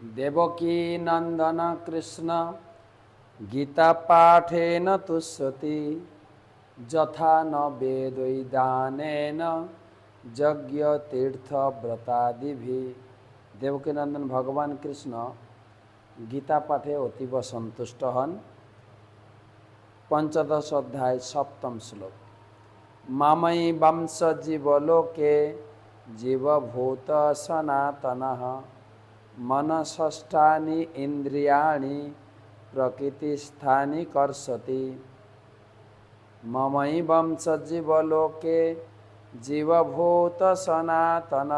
দেবকী নন্দন কৃষ্ণ, গীতা পাঠেন তুষ্যতি যথা ন বেদৈদানেন যজ্ঞ তীর্থ ব্রতাদিভি। দেবকীনন্দন ভগবান কৃষ্ণ গীতা পাঠে অতীব সন্তুষ্ট হন। পঞ্চদশ অধ্যায়, সপ্তম শ্লোক। মাময়ী বংশ জীবলোকে জীবভূত সনাতন। মনষষ্ঠানি ইন্দ্রিয়াণি প্রকৃতিস্থানি কর্ষতি মময়ী বংশ জীবলোকে জীবভূত সনাতন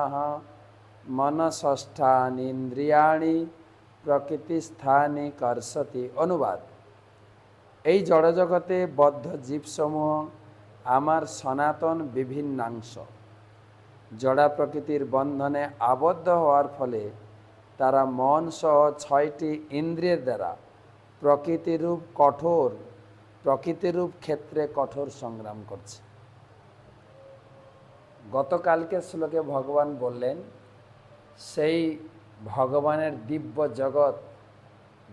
মনষষ্ঠানি ইন্দ্রিয়াণি প্রকৃতিস্থানি কর্ষতি অনুবাদ এই জড়জগতে বদ্ধ জীবসমূহ আমার সনাতন বিভিন্নাংশ জড়া প্রকৃতির বন্ধনে আবদ্ধ হওয়ার ফলে তারা মন সহ ছয়টি ইন্দ্রিয়ের দ্বারা প্রকৃতিরূপ কঠোর, প্রকৃতিরূপ ক্ষেত্রে কঠোর সংগ্রাম করছে। গতকালকে শ্লোকে ভগবান বললেন, সেই ভগবানের দিব্য জগৎ,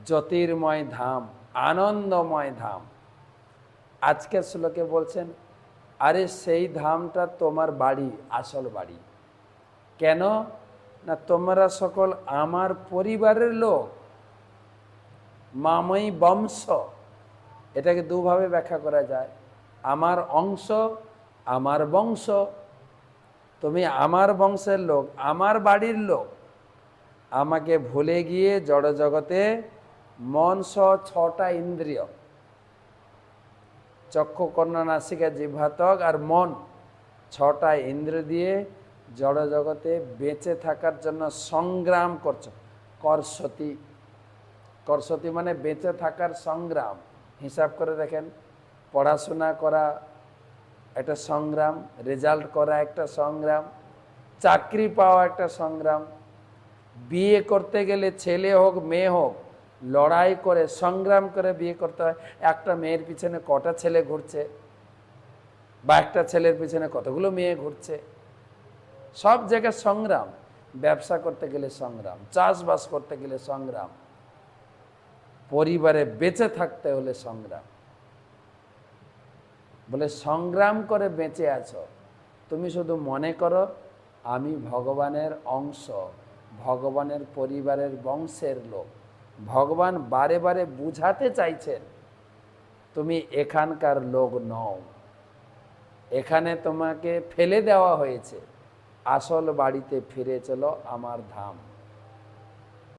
জ্যোতির্ময় ধাম, আনন্দময় ধাম। আজকের শ্লোকে বলছেন, আরে সেই ধামটা তোমার বাড়ি, আসল বাড়ি। কেন? না, তোমরা সকল আমার পরিবারের লোক মাময়ী বংশ, এটাকে দুভাবে ব্যাখ্যা করা যায়। আমার অংশ, আমার বংশ, তুমি আমার বংশের লোক, আমার বাড়ির লোক। আমাকে ভুলে গিয়ে জড়জগতে মন সহ ছটা ইন্দ্রিয়, চক্ষু, কর্ণ, নাসিকা জিভাতক আর মন, ছটা ইন্দ্র দিয়ে জড় জগতে বেঁচে থাকার জন্য সংগ্রাম করছ। করসতী করসতী মানে বেঁচে থাকার সংগ্রাম। হিসাব করে দেখেন, পড়াশোনা করা একটা সংগ্রাম, রেজাল্ট করা একটা সংগ্রাম, চাকরি পাওয়া একটা সংগ্রাম, বিয়ে করতে গেলে ছেলে হোক, মেয়ে হোক, লড়াই করে, সংগ্রাম করে বিয়ে করতে হয়। একটা মেয়ের পিছনে কটা ছেলে ঘুরছে, বা একটা ছেলের পিছনে কতগুলো মেয়ে ঘুরছে? সব জায়গায় সংগ্রাম, ব্যবসা করতে গেলে সংগ্রাম, চাষবাস করতে গেলে সংগ্রাম, পরিবারে বেঁচে থাকতে হলে সংগ্রাম। বলে সংগ্রাম করে বেঁচে আছো, তুমি শুধু মনে করো, আমি ভগবানের অংশ, ভগবানের পরিবারের বংশের লোক, ভগবান বারে বারে বুঝাতে চাইছেন, তুমি এখানকার লোক নও। এখানে তোমাকে ফেলে দেওয়া হয়েছে। আসল বাড়িতে ফিরে চলো আমার ধাম